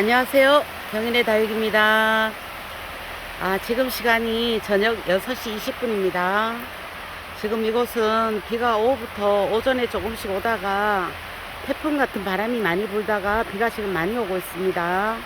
안녕하세요. 경인의 다육입니다. 아, 지금 시간이 저녁 6시 20분입니다. 지금 이곳은 비가 오후부터 오전에 조금씩 오다가 태풍 같은 바람이 많이 불다가 비가 지금 많이 오고 있습니다.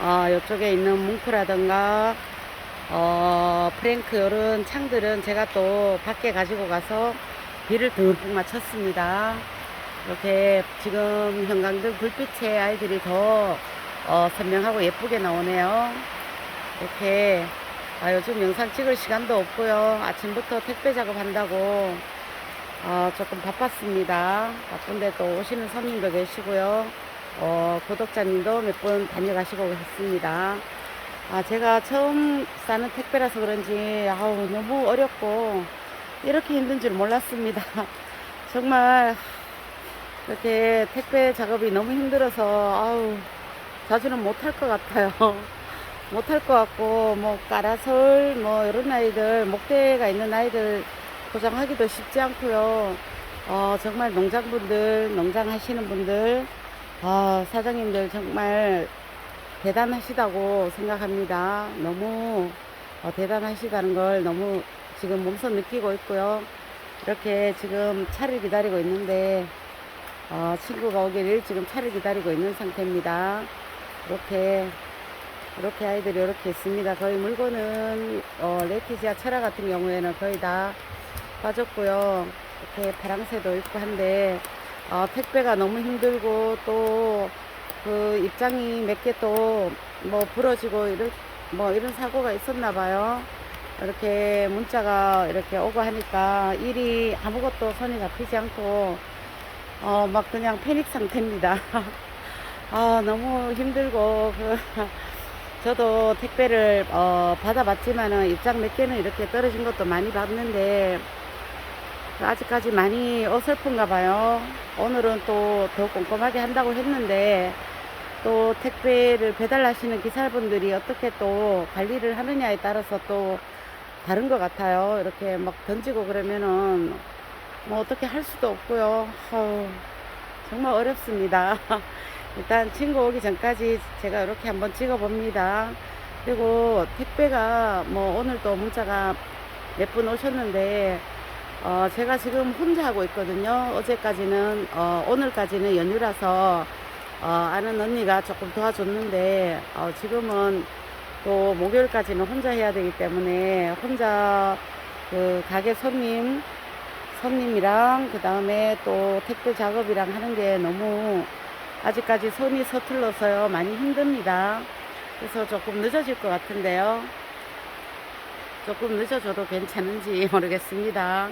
어, 이쪽에 있는 뭉크라든가 어, 프랭크 이런 창들은 제가 또 밖에 가지고 가서 비를 듬뿍 맞췄습니다. 이렇게 지금 형광등 불빛에 아이들이 더 어, 선명하고 예쁘게 나오네요. 이렇게 아, 요즘 영상 찍을 시간도 없고요. 아침부터 택배 작업한다고 어, 조금 바빴습니다. 바쁜데 또 오시는 손님도 계시고요. 어, 구독자님도 몇 분 다녀가시고 계십니다. 아, 제가 처음 싸는 택배라서 그런지 아우 너무 어렵고 이렇게 힘든 줄 몰랐습니다. 정말 이렇게 택배 작업이 너무 힘들어서 아우 자주는 못할 것 같아요. 못할 것 같고 뭐 까라솔 뭐 이런 아이들 목대가 있는 아이들 포장하기도 쉽지 않고요. 어, 정말 농장분들 농장 하시는 분들 아, 사장님들 정말 대단하시다고 생각합니다. 너무 어, 대단하시다는 걸 너무 지금 몸소 느끼고 있고요. 이렇게 지금 차를 기다리고 있는데 어, 친구가 오기를 지금 차를 기다리고 있는 상태입니다. 이렇게 이렇게 아이들이 이렇게 있습니다. 거의 물건은 어, 레티지아 철화 같은 경우에는 거의 다 빠졌고요. 이렇게 파랑새도 있고 한데 어, 택배가 너무 힘들고 또 그 입장이 몇 개 또 뭐 부러지고 이런 뭐 이런 사고가 있었나 봐요. 이렇게 문자가 이렇게 오고 하니까 일이 아무것도 손에 잡히지 않고 어 막 그냥 패닉 상태입니다. 아 너무 힘들고 그 저도 택배를 어 받아봤지만은 입장 몇 개는 이렇게 떨어진 것도 많이 봤는데 아직까지 많이 어설픈가 봐요. 오늘은 또 더 꼼꼼하게 한다고 했는데 또 택배를 배달하시는 기사분들이 어떻게 또 관리를 하느냐에 따라서 또 다른 것 같아요. 이렇게 막 던지고 그러면은 뭐 어떻게 할 수도 없고요. 아우, 정말 어렵습니다. 일단 친구 오기 전까지 제가 이렇게 한번 찍어 봅니다. 그리고 택배가 뭐 오늘 또 문자가 몇 분 오셨는데 어 제가 지금 혼자 하고 있거든요. 어제까지는 어 오늘까지는 연휴라서 어 아는 언니가 조금 도와줬는데 어 지금은 또 목요일까지는 혼자 해야 되기 때문에 혼자 그 가게 손님 손님이랑 그 다음에 또 택배 작업이랑 하는 게 너무 아직까지 손이 서툴러서요 많이 힘듭니다. 그래서 조금 늦어질 것 같은데요. 조금 늦어져도 괜찮은지 모르겠습니다.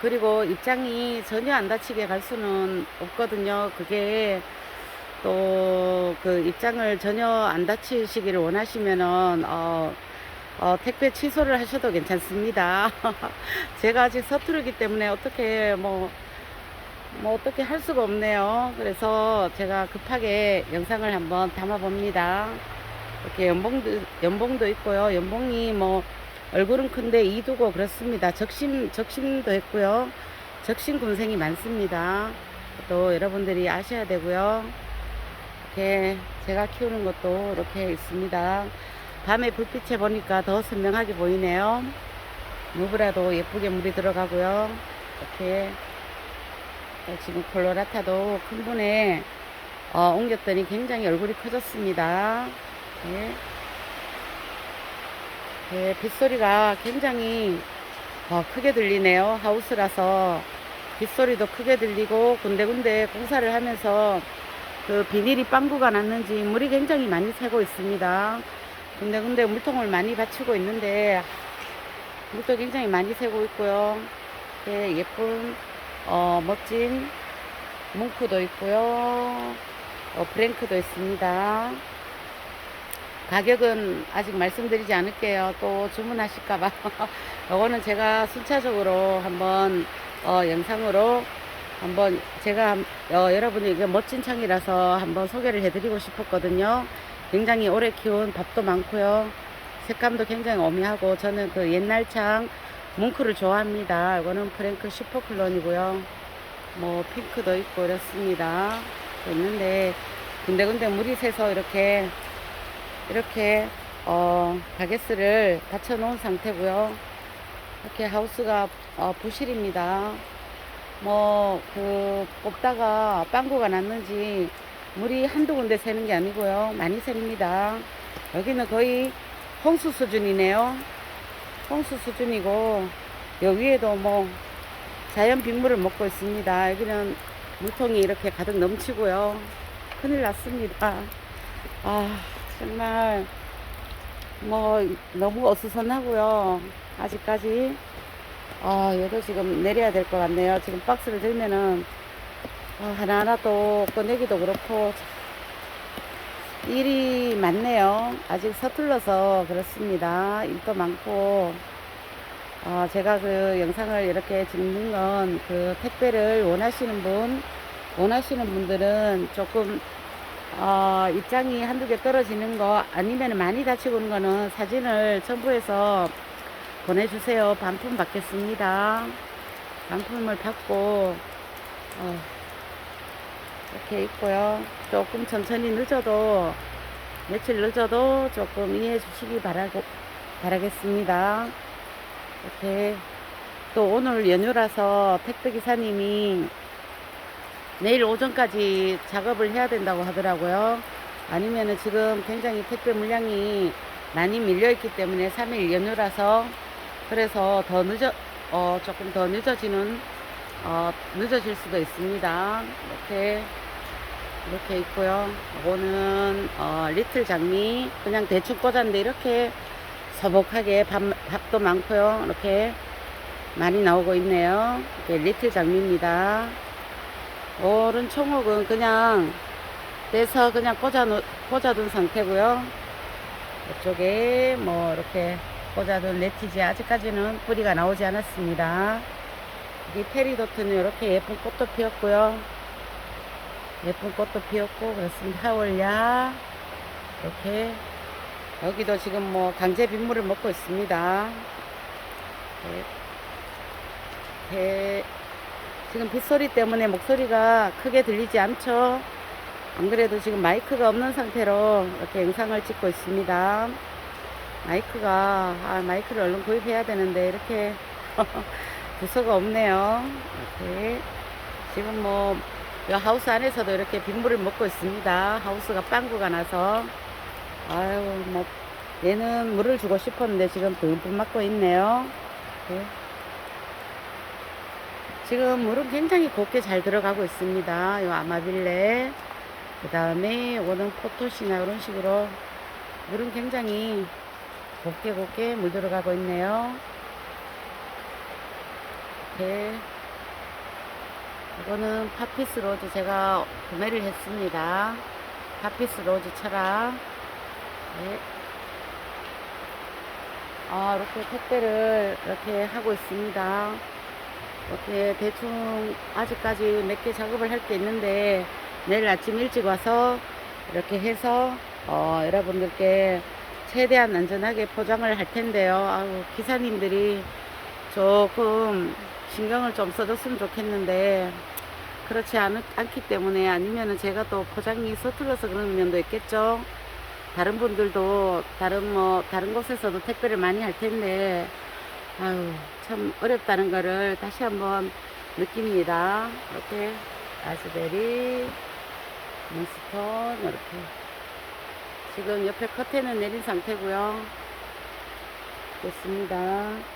그리고 입장이 전혀 안 다치게 갈 수는 없거든요. 그게 또 그 입장을 전혀 안 다치시기를 원하시면은 어, 어, 택배 취소를 하셔도 괜찮습니다. 제가 아직 서투르기 때문에 어떻게 뭐, 뭐 어떻게 할 수가 없네요. 그래서 제가 급하게 영상을 한번 담아 봅니다. 이렇게 연봉도, 연봉도 있고요. 연봉이 뭐 얼굴은 큰데 이두고 그렇습니다. 적심, 적심도 했고요. 적심 군생이 많습니다. 또 여러분들이 아셔야 되고요. 이렇게 제가 키우는 것도 이렇게 있습니다. 밤에 불빛에 보니까 더 선명하게 보이네요. 누브라도 예쁘게 물이 들어가고요. 이렇게 또 지금 콜로라타도 큰 분에 어, 옮겼더니 굉장히 얼굴이 커졌습니다. 네. 네, 빗소리가 굉장히 어, 크게 들리네요. 하우스라서 빗소리도 크게 들리고 군데군데 공사를 하면서 그 비닐이 빵구가 났는지 물이 굉장히 많이 새고 있습니다. 군데군데 물통을 많이 받치고 있는데 물도 굉장히 많이 새고 있고요. 네, 예쁜 어, 멋진 뭉크도 있고요. 어, 브랭크도 있습니다. 가격은 아직 말씀드리지 않을게요. 또 주문하실까봐. 이거는 제가 순차적으로 한번 어, 영상으로 한번 제가 어, 여러분이 이게 멋진 창이라서 한번 소개를 해드리고 싶었거든요. 굉장히 오래 키운 밥도 많고요. 색감도 굉장히 오미하고 저는 그 옛날 창 뭉크를 좋아합니다. 이거는 프랭크 슈퍼클론이고요. 뭐 핑크도 있고 이렇습니다. 있는데 군데군데 물이 새서 이렇게 이렇게 어, 바게스를 받쳐 놓은 상태고요. 이렇게 하우스가 어, 부실입니다. 뭐 그 뽑다가 빵구가 났는지 물이 한두 군데 새는 게 아니고요. 많이 셉니다. 여기는 거의 홍수 수준이네요. 홍수 수준이고 여 위에도 뭐 자연 빗물을 먹고 있습니다. 여기는 물통이 이렇게 가득 넘치고요. 큰일 났습니다. 아 정말 뭐 너무 어수선하고요. 아직까지 아 얘도 지금 내려야 될 것 같네요. 지금 박스를 들면은 아, 하나하나 또 꺼내기도 그렇고 참 일이 많네요. 아직 서툴러서 그렇습니다. 일도 많고 어, 제가 그 영상을 이렇게 찍는 건 그 택배를 원하시는 분, 원하시는 분들은 조금 어, 입장이 한두 개 떨어지는 거 아니면 많이 다치고 오는 거는 사진을 첨부해서 보내주세요. 반품 받겠습니다. 반품을 받고 어, 이렇게 있고요. 조금 천천히 늦어도 며칠 늦어도 조금 이해해 주시기 바라고, 바라겠습니다. 이렇게 또 오늘 연휴라서 택배 기사님이 내일 오전까지 작업을 해야 된다고 하더라고요. 아니면은 지금 굉장히 택배 물량이 많이 밀려 있기 때문에 3일 연휴라서 그래서 더 늦어 어 조금 더 늦어지는 어 늦어질 수도 있습니다. 이렇게 이렇게 있고요. 이거는 어 리틀 장미 그냥 대충 꽂았는데 이렇게 서복하게 밥, 밥도 많고요. 이렇게 많이 나오고 있네요. 이게 리틀 장미입니다. 오른 총옥은 그냥 떼서 그냥 꽂아, 놓, 꽂아둔 상태고요. 이쪽에 뭐 이렇게 꽂아둔 레티지 아직까지는 뿌리가 나오지 않았습니다. 이 페리도트는 이렇게 예쁜 꽃도 피었고요. 예쁜 꽃도 피었고 그렇습니다. 하월야 이렇게 여기도 지금 뭐 강제 빗물을 먹고 있습니다. 네. 네. 지금 빗소리 때문에 목소리가 크게 들리지 않죠? 안 그래도 지금 마이크가 없는 상태로 이렇게 영상을 찍고 있습니다. 마이크가, 아, 마이크를 얼른 구입해야 되는데, 이렇게 부서가 없네요. 이렇게. 지금 뭐, 이 하우스 안에서도 이렇게 빗물을 먹고 있습니다. 하우스가 빵구가 나서. 아유, 뭐, 얘는 물을 주고 싶었는데 지금 뿜뿜 맞고 있네요. 이렇게. 지금 물은 굉장히 곱게 잘 들어가고 있습니다. 요 아마빌레. 그 다음에 이거는 포토시나 이런 식으로 물은 굉장히 곱게 곱게 물 들어가고 있네요. 이렇게. 이거는 파피스 로즈 제가 구매를 했습니다. 파피스 로즈 철학. 네. 아, 이렇게 택배를 이렇게 하고 있습니다. 이렇게 대충 아직까지 몇 개 작업을 할 게 있는데 내일 아침 일찍 와서 이렇게 해서 어, 여러분들께 최대한 안전하게 포장을 할 텐데요. 아우, 기사님들이 조금 신경을 좀 써줬으면 좋겠는데 그렇지 않, 않기 때문에 아니면은 제가 또 포장이 서툴러서 그런 면도 있겠죠. 다른 분들도 다른 뭐 다른 곳에서도 택배를 많이 할 텐데 아유 참 어렵다는 거를 다시 한번 느낍니다. 이렇게 라즈베리, 몬스톤 이렇게 지금 옆에 커튼은 내린 상태고요. 됐습니다.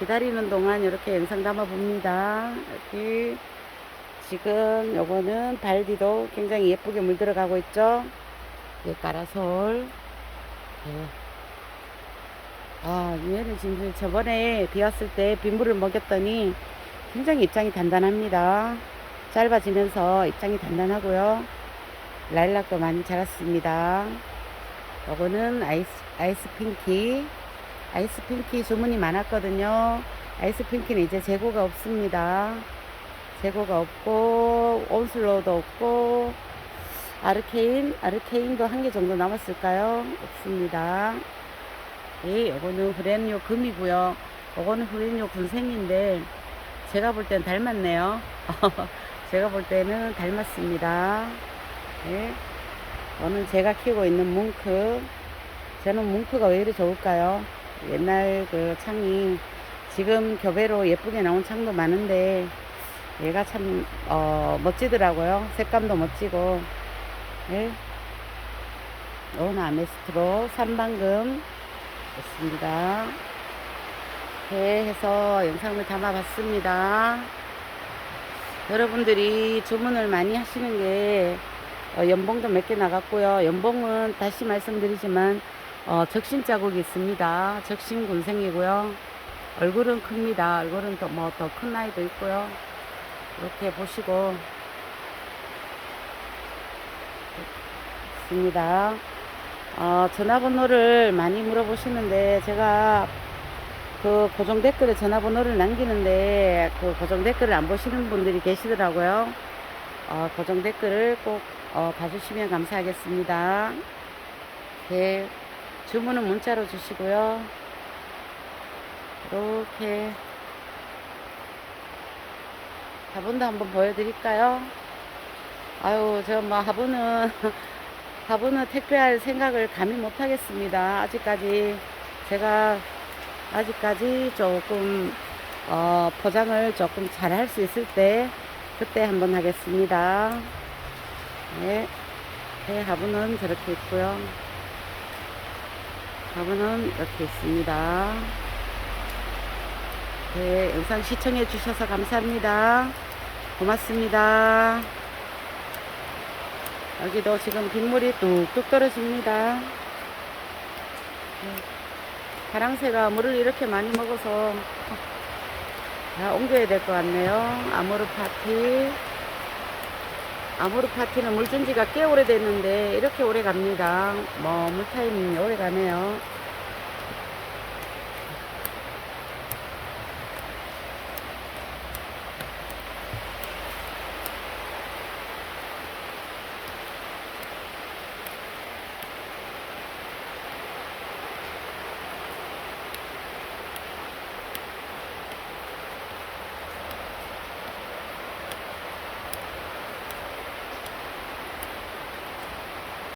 기다리는 동안 이렇게 영상 담아 봅니다. 이렇게 지금 요거는 발디도 굉장히 예쁘게 물 들어 가고 있죠. 예, 까라솔. 예. 아, 얘는 지금 저번에 비 왔을 때 빗물을 먹였더니 굉장히 입장이 단단합니다. 짧아지면서 입장이 단단하고요. 라일락도 많이 자랐습니다. 요거는 아이스, 아이스 핑키. 아이스 핑키 주문이 많았거든요. 아이스 핑키는 이제 재고가 없습니다. 재고가 없고, 온슬로우도 없고, 아르케인, 아르케인도 한 개 정도 남았을까요? 없습니다. 예, 요거는 후렌요 금이고요. 요거는 후렌요 군생인데 제가 볼 땐 닮았네요. 제가 볼 때는 닮았습니다. 예. 이거는 제가 키우고 있는 뭉크. 저는 뭉크가 왜 이리 좋을까요? 옛날 그 창이 지금 교배로 예쁘게 나온 창도 많은데 얘가 참 어, 멋지더라고요. 색감도 멋지고. 네. 온 아메스트로 3방금 됐습니다. 이렇게 해서 영상을 담아봤습니다. 여러분들이 주문을 많이 하시는 게 어, 연봉도 몇 개 나갔고요. 연봉은 다시 말씀드리지만 어, 적신 자국이 있습니다. 적신 군생이고요. 얼굴은 큽니다. 얼굴은 더 뭐 더큰 나이도 있고요. 이렇게 보시고 있습니다. 어, 전화번호를 많이 물어보시는데 제가 그 고정 댓글에 전화번호를 남기는데 그 고정 댓글을 안 보시는 분들이 계시더라고요. 어, 고정 댓글을 꼭 어, 봐주시면 감사하겠습니다. 네, 주문은 문자로 주시고요. 이렇게 화분도 한번 보여드릴까요? 아유, 저뭐 화분은 화분은 택배할 생각을 감히 못하겠습니다. 아직까지 제가 아직까지 조금 어, 포장을 조금 잘 할 수 있을 때 그때 한번 하겠습니다. 네, 네 화분은 저렇게 있고요. 화분은 이렇게 있습니다. 네, 영상 시청해 주셔서 감사합니다. 고맙습니다. 여기도 지금 빗물이 뚝뚝 떨어집니다. 네. 파랑새가 물을 이렇게 많이 먹어서 다 옮겨야 될 것 같네요. 아모르 파티. 아모르 파티는 물준 지가 꽤 오래됐는데 이렇게 오래 갑니다. 뭐 물 타이밍이 오래 가네요.